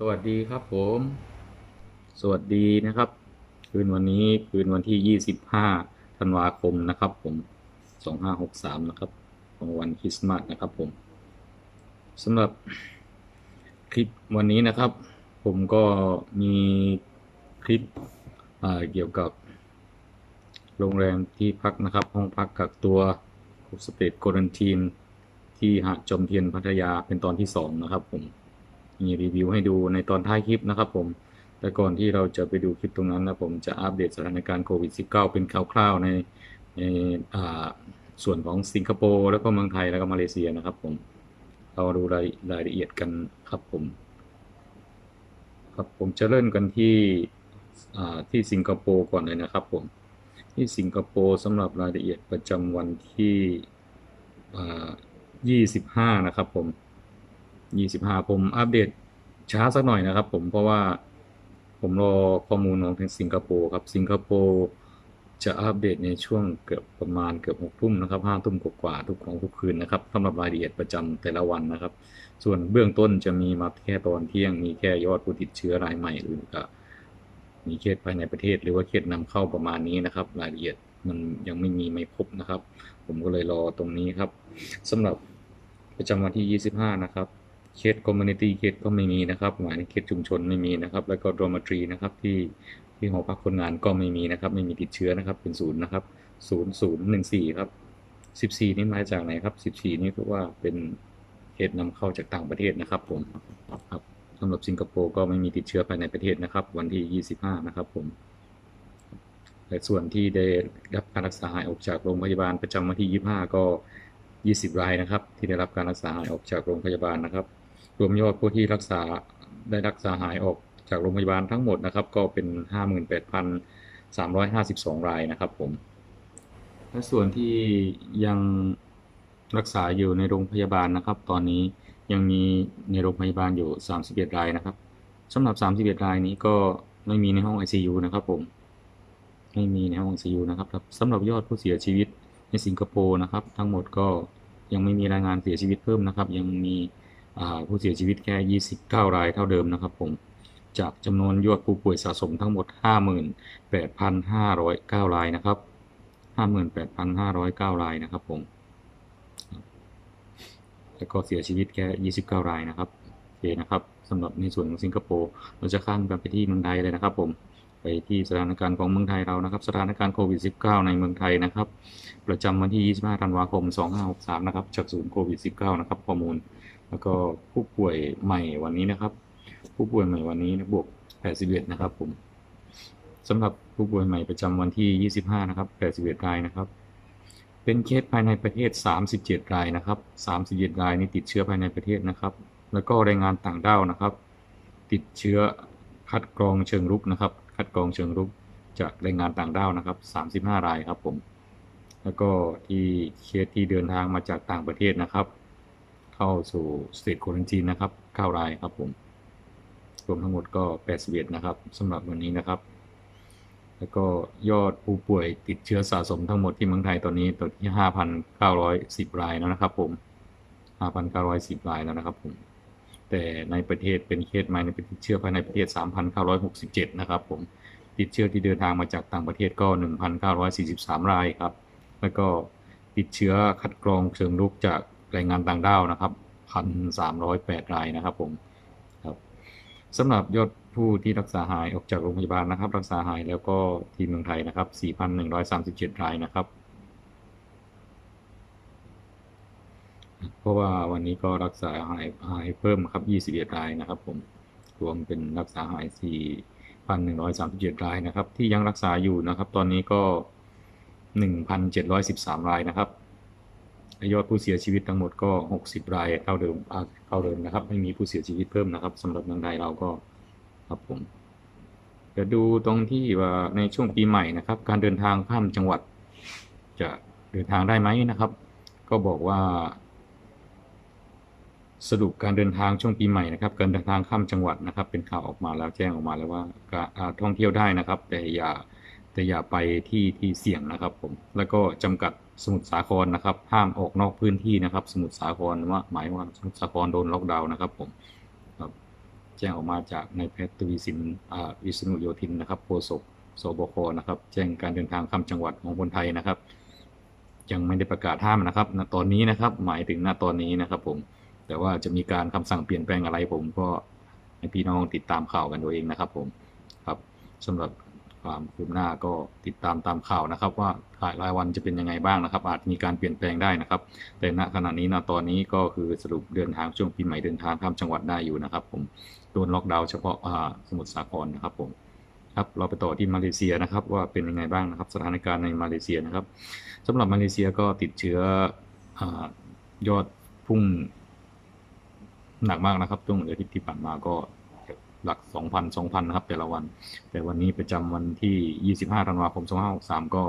สวัสดีครับผม สวัสดีนะครับ คืนวันนี้คืนวันที่ 25 ธันวาคมนะครับ ผม 2563 นะครับ ของวันคริสต์มาสนะครับผมสำหรับคลิปวันนี้นะครับ ผมก็มีคลิปเกี่ยวกับ โรงแรมที่พักนะครับ ห้องพักกักตัวสเตทโกรันทีนที่หาดจอมเทียนพัทยาเป็นตอนที่สองนะครับผม มีรีวิวให้ดูในตอนท้ายคลิปนะครับผม แต่ก่อนที่เราจะไปดูคลิปตรงนั้นนะผมจะอัปเดตสถานการณ์โควิด -19 เป็นคร่าวๆในในอ่าส่วนของสิงคโปร์แล้วก็เมืองไทยแล้วก็มาเลเซียนะครับผมเราดูรายรายละเอียดกันครับผม ครับผมจะเริ่มกันที่อ่าที่สิงคโปร์ก่อนเลยนะครับผม ที่สิงคโปร์สำหรับรายละเอียดประจำวันที่อ่า25 นะครับผม 25ผมอัปเดตช้าสักหน่อยนะครับผมเพราะว่าผมรอข้อมูลของทางสิงคโปร์ครับสิงคโปร์จะอัปเดตในช่วงเกือบประมาณเกือบ6ทุ่มนะครับ5ทุ่มกว่าทุกของทุกคืนนะครับสำหรับรายละเอียดประจำแต่ละวันนะครับ ส่วนเบื้องต้นจะมีมาแค่ตอนเที่ยงมีแค่ยอดผู้ติดเชื้อรายใหม่หรือก็มีเคสภายในประเทศ หรือว่าเคสนำเข้าประมาณนี้นะครับ รายละเอียดมันยังไม่มีไม่พบนะครับ ผมก็เลยรอตรงนี้ครับสำหรับประจำวันที่ 25 นะครับ เคสคอมมูนิตี้เคสก็ไม่มีนะครับหมายในเคสชุมชนไม่มีนะครับ แล้วก็ดอมทรีนะครับที่ที่หอพักคนงานก็ไม่มีนะครับ ไม่มีติดเชื้อนะครับเป็นศูนย์นะครับศูนย์ศูนย์หนึ่งสี่ครับสิบสี่นี่มาจากไหนครับสิบสี่นี่คือว่าเป็นเคสนำเข้าจากต่างประเทศนะครับผมครับสำหรับสิงคโปร์ก็ไม่มีติดเชื้อภายในประเทศนะครับ วันที่ 25 นะครับผมแต่ส่วนที่ได้รับการรักษาหายออกจากโรงพยาบาลประจำวันที่ 25 ก็ 20 รายนะครับ ที่ได้รับการรักษาหายออกจากโรงพยาบาลนะครับ รวมยอดผู้ที่รักษาได้รักษาหายออกจากโรงพยาบาลทั้งหมดนะครับ ก็เป็น 58,352 รายนะครับผม และส่วนที่ยังรักษาอยู่ในโรงพยาบาลนะครับ ตอนนี้ยังมีในโรงพยาบาลอยู่ 31 รายนะครับสำหรับ 31 รายนี้ก็ไม่มีในห้อง ICU นะครับผม ไม่มีในห้อง ICU นะครับสำหรับยอดผู้เสียชีวิตในสิงคโปร์นะครับ ทั้งหมดก็ยังไม่มีรายงานเสียชีวิตเพิ่มนะครับ ยังมี ผู้เสียชีวิตแค่ 29 รายเท่าเดิมนะครับผม จากจำนวนยอดผู้ป่วยสะสมทั้งหมด 58,509 รายนะครับ 58,509 รายนะครับผม แล้วก็เสียชีวิตแค่ 29 รายนะครับโอเคนะครับสำหรับในส่วนของสิงคโปร์เราจะข้ามกันไปที่เมืองไทยเลยนะครับผมไปที่สถานการณ์ของเมืองไทยเรานะครับ สถานการณ์โควิด -19 ในเมืองไทยนะครับ ประจำวันที่ 25 ธันวาคม 2563 นะครับ จากศูนย์โควิด -19 นะครับ ข้อมูล แล้วก็ผู้ป่วยใหม่วันนี้นะครับ ผู้ป่วยใหม่วันนี้บวก 81 นะครับผมสำหรับผู้ป่วยใหม่ประจำวันที่ 25 นะครับ 81 รายนะครับ เป็นเคสภายในประเทศ 37 รายนะครับ 37 รายนี้ติดเชื้อภายในประเทศนะครับ แล้วก็แรงงานต่างด้าวนะครับ ติดเชื้อคัดกรองเชิงรุกนะครับ คัดกรองเชิงรุกจากแรงงานต่างด้าวนะครับ 35 รายครับผม แล้วก็ที่เคสที่เดินทางมาจากต่างประเทศนะครับ เข้าสู่สเตทโควอนตีนนะครับ9รายครับผมรวมทั้งหมดก็81นะครับสำหรับวันนี้นะครับ แล้วก็ยอดผู้ป่วยติดเชื้อสะสมทั้งหมดที่เมืองไทยตอนนี้ตัวที่ 5,910 รายแล้วนะครับ ผม 5,910 รายแล้วนะครับผมแต่ในประเทศเป็นเคสใหม่ในติดเชื้อภายในประเทศ 3,967 นะครับผมติดเชื้อที่เดินทางมาจากต่างประเทศก็ 1,943 รายครับ แล้วก็ติดเชื้อคัดกรองเชิงรุกจาก แรงงานต่างด้าวนะครับ1,308รายนะครับผมครับสำหรับยอดผู้ที่รักษาหายออกจากโรงพยาบาลนะครับ รักษาหายแล้วก็ที่เมืองไทยนะครับ4,137รายนะครับ เพราะว่าวันนี้ก็รักษาหายหายเพิ่มครับ21รายนะครับผมรวมเป็นรักษาหาย4,137รายนะครับ ที่ยังรักษาอยู่นะครับ ตอนนี้ก็1,713รายนะครับ ยอดผู้เสียชีวิตทั้งหมดก็ 60 รายเท่าเดิมเท่าเดิมนะครับ ไม่มีผู้เสียชีวิตเพิ่มนะครับสำหรับเมืองไทยเราก็ครับผมเดี๋ยวดูตรงที่ว่าในช่วงปีใหม่นะครับ การเดินทางข้ามจังหวัด จะเดินทางได้ไหมนะครับ ก็บอกว่า สรุปการเดินทางช่วงปีใหม่นะครับ การเดินทางข้ามจังหวัดนะครับ เป็นข่าวออกมาแล้วแจ้งออกมาแล้วว่าการท่องเที่ยวได้นะครับ แต่อย่าแต่อย่าไปที่ที่เสี่ยงนะครับ ผมแล้วก็จำกัด สมุทรสาครนะครับ ห้ามออกนอกพื้นที่นะครับ สมุทรสาครว่าหมายว่าสมุทรสาครโดนล็อกดาวน์นะครับผมครับแจ้งออกมาจากนายแพทย์ทวีสินอ่าวิษณุโยธินนะครับโฆษกสบคนะครับ แจ้งการเดินทางข้ามจังหวัดของคนไทยนะครับ ยังไม่ได้ประกาศห้ามนะครับณตอนนี้นะครับหมายถึงณตอนนี้นะครับ ผม แต่ว่าจะมีการคำสั่งเปลี่ยนแปลงอะไรผมก็ให้พี่น้องติดตามข่าวกันตัวเองนะครับ ผมครับสำหรับ ความคืบหน้าก็ติดตามตามข่าวนะครับ ว่ารายวันจะเป็นยังไงบ้างนะครับ อาจมีการเปลี่ยนแปลงได้นะครับ แต่ณขณะนี้ณตอนนี้ก็คือสรุปเดินทางช่วงปีใหม่เดินทางข้ามจังหวัดได้อยู่นะครับ ผมโดนล็อกดาวน์เฉพาะสมุทรสาครนะครับผมครับเราไปต่อที่มาเลเซียนะครับ ว่าเป็นยังไงบ้างนะครับ สถานการณ์ในมาเลเซียนะครับสำหรับมาเลเซียก็ติดเชื้ออยอดพุ่งหนักมากนะครับช่วงอาทิตย์ที่ผ่านมาก็ หลัก 2,000 2,000 นะครับ แต่ละวัน แต่วันนี้ประจำวันที่ 25 ธันวาคม 2563 ก็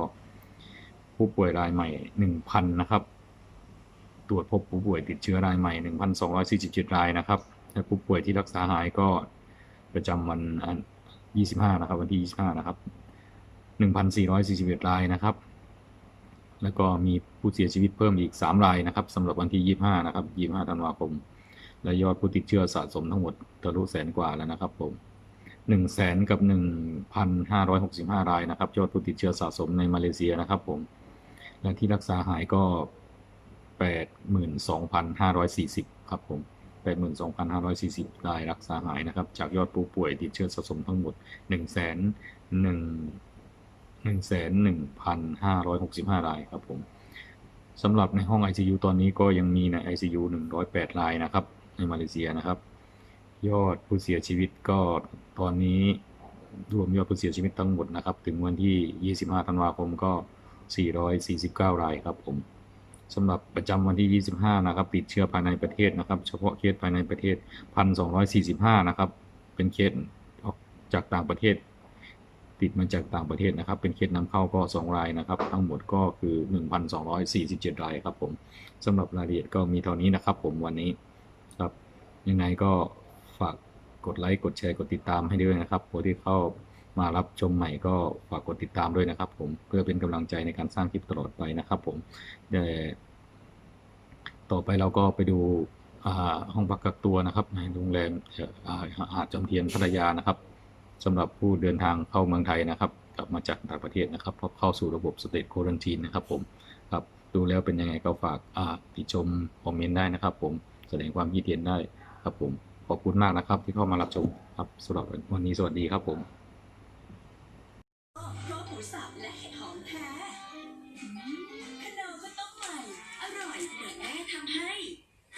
ผู้ป่วยรายใหม่ 1,000 นะครับ ตรวจพบผู้ป่วยติดเชื้อรายใหม่ 1,247 รายนะครับและผู้ป่วยที่รักษาหายก็ประจำวันอัน25 นะครับ วันที่ 25 นะครับ 1,441 รายนะครับ แล้วก็มีผู้เสียชีวิตเพิ่มอีก 3 รายนะครับสำหรับวันที่ 25 นะครับ 25 ธันวาคม และยอดผู้ติดเชื้อสะสมทั้งหมดทะลุแสนกว่าแล้วนะครับผมหนึ่งแสนกับหนึ่งพันห้าร้อยหกสิบห้ารายนะครับยอดผู้ติดเชื้อสะสมในมาเลเซียนะครับผม และที่รักษาหายก็แปดหมื่นสองพันห้าร้อยสี่สิบครับผมแปดหมื่นสองพันห้าร้อยสี่สิบรายรักษาหายนะครับ จากยอดผู้ป่วยติดเชื้อสะสมทั้งหมดหนึ่งแสนหนึ่งหนึ่งแสนหนึ่งพันห้าร้อยหกสิบห้ารายครับผมสำหรับในห้อง ICU ตอนนี้ก็ยังมีใน ICU 108 รายนะครับ ในมาเลเซียนะครับ ยอดผู้เสียชีวิตก็ตอนนี้รวมยอดผู้เสียชีวิตทั้งหมดนะครับ ถึงวันที่ 25 ธันวาคมก็ 449 รายครับผมสำหรับประจำวันที่ 25 นะครับ ติดเชื้อภายในประเทศนะครับ เฉพาะเคสภายในประเทศ 1,245 นะครับ เป็นเคสออกจากต่างประเทศ ติดมาจากต่างประเทศนะครับ เป็นเคสนำเข้าก็ 2 รายนะครับ ทั้งหมดก็คือ 1,247 รายครับผมสำหรับรายละเอียดก็มีเท่านี้นะครับผมวันนี้ ยังไงก็ฝากกดไลค์กดแชร์กดติดตามให้ด้วยนะครับผู้ที่เข้ามารับชมใหม่ก็ฝากกดติดตามด้วยนะครับ ผมเพื่อเป็นกำลังใจในการสร้างคลิปตลอดไปนะครับ ผมเดี๋ยวต่อไปเราก็ไปดูห้องพักกักตัวนะครับ ในโรงแรมเอ่อาหาดจอมเทียนพัทยานะครับสำหรับผู้เดินทางเข้าเมืองไทยนะครับ กลับมาจากต่างประเทศนะครับเพราะเข้าสู่ระบบสเตทโควิดทีนะครับ ผมครับดูแล้วเป็นยังไงก็ฝากอ่าติชมคอมเมนต์ได้นะครับ ผมแสดงความคิดเห็นได้ ครับผม ขอบคุณมากนะครับที่เข้ามารับชมครับสำหรับวันนี้สวัสดีครับผมรสหมูสับและเห็ดหอมแท้ขนมก็ต้องใหม่ อร่อยเดี๋ยวแม่ทำให้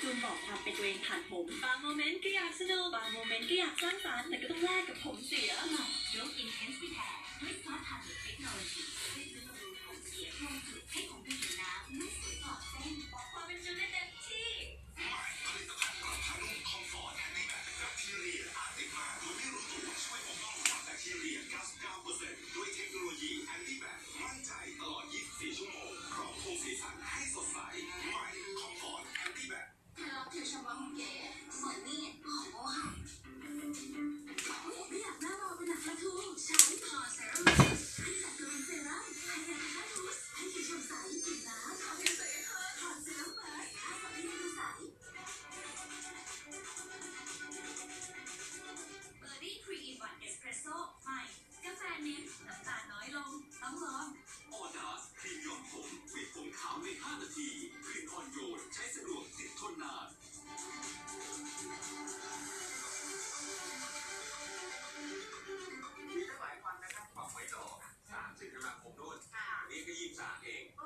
จูนบอกความเป็นตัวเองผ่านผม บางโมเมนต์ก็อยากสนุก บางโมเมนต์ก็อยากสร้างสรรค์แต่ก็ต้องแลกกับผมเสียหม่โจ๊กอินเทนส์แท้ด้วยซอสทานเทคโนโลยีช่วยลดบำรุงผมเสียรวมถึงให้ นี่ก็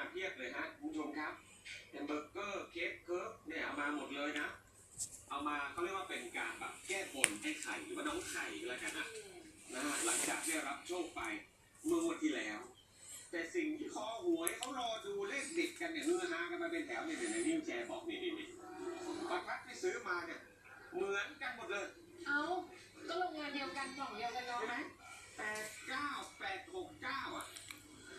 มาเพียบเลยฮะคุณผู้ชมครับแฮมเบอร์เกอร์เค้กเคิร์ฟเนี่ยเอามาหมดเลยนะ เอามาเขาเรียกว่าเป็นการแบบแก้บนให้ไข่หรือว่าน้องไข่ก็แล้วกันนะนะฮะหลังจากได้รับโชคไปเมื่องวดที่แล้ว แต่สิ่งที่คอหวยเขารอดูเลขเด็ดกันเนี่ยฮือฮากันมาเป็นแถวเนี่ยเดี๋ยวในนิวแชร์บอกนี่นี่นี่ประทัดที่ซื้อมาเนี่ยเหมือนกันหมดเลย เอาก็โรงงานเดียวกันกล่องเดียวกันเนาะใช่ไหมแปดเก้าแปดหกเก้าอะ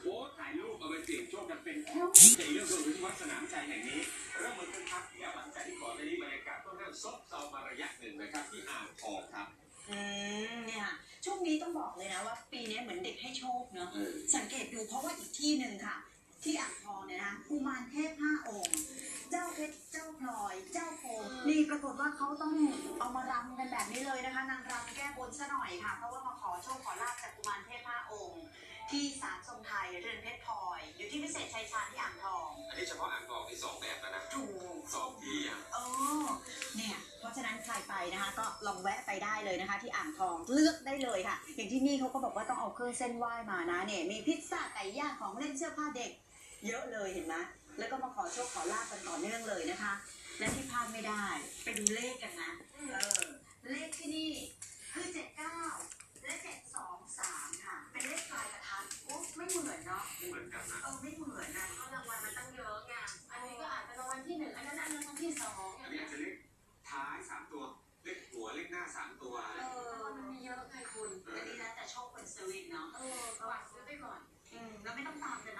โอ้ถ่ายรูปเอาไปเสี่ยงโชคกัน เป็นแถวในเรื่องของที่วัดสนามชัยแห่งนี้เริ่มเหมือนกันครับที่หลังจากที่ก่อนหน้านี้บรรยากาศค่อนข้างซบเซามาระยะหนึ่งนะครับที่อ่างทองครับ อืมเนี่ยช่วงนี้ต้องบอกเลยนะว่า ปีนี้เหมือนเด็กให้โชคเนาะ สังเกตดูเพราะว่าอีกที่หนึ่งค่ะ ที่อ่างทองเนี่ยนะกุมารเทพห้าองค์ เจ้าเพชร เจ้าพลอย เจ้าโคมนี่ปรากฏว่าเขาต้องเอามารำกันแบบนี้เลยนะคะ นางรำแก้บนซะหน่อยค่ะ เพราะว่ามาขอโชคขอลาบจากกุมารเทพห้าองค์ ที่ศาลทรงไทยเรือนเพชรพลอย อยู่ที่พิเศษชัยชาญที่อ่างทอง อันนี้เฉพาะอ่างทองที่สองแบบแล้วนะถูกสองที่อะเออเนี่ยเพราะฉะนั้นใครไปนะคะ ก็ลองแวะไปได้เลยนะคะ ที่อ่างทองเลือกได้เลยค่ะ อย่างที่นี่เขาก็บอกว่าต้องเอาเครื่องเส้นไหว้มานะเนี่ยมีพิซซ่าไก่ย่างของเล่นเสื้อผ้าเด็ก เยอะเลยเห็นไหมแล้วก็มาขอโชคขอลาบกันต่อเนื่องเลยนะคะ และที่พลาดไม่ได้ไปดูเลขกันนะเออเลขที่นี่คือเจ็ดเก้าและเจ็ดสอง สามค่ะ เป็นเลขปลายประทัดโอ้ไม่เหมือนเนาะ ไม่เหมือนกันนะเออไม่เหมือนนะเพราะรางวัลมันตั้งเยอะไง อันนี้ก็อาจจะรางวัลที่หนึ่งอันนั้นอันรางวัลที่สองอันนี้อาจจะเลขท้ายสามตัว เลขหัวเลขหน้าสามตัวเออมันมีเยอะไงคุณแต่ดีแล้วแต่โชคคนซื้อเนาะเออระวังซื้อไปก่อน อืมแล้วไม่ต้องตามเ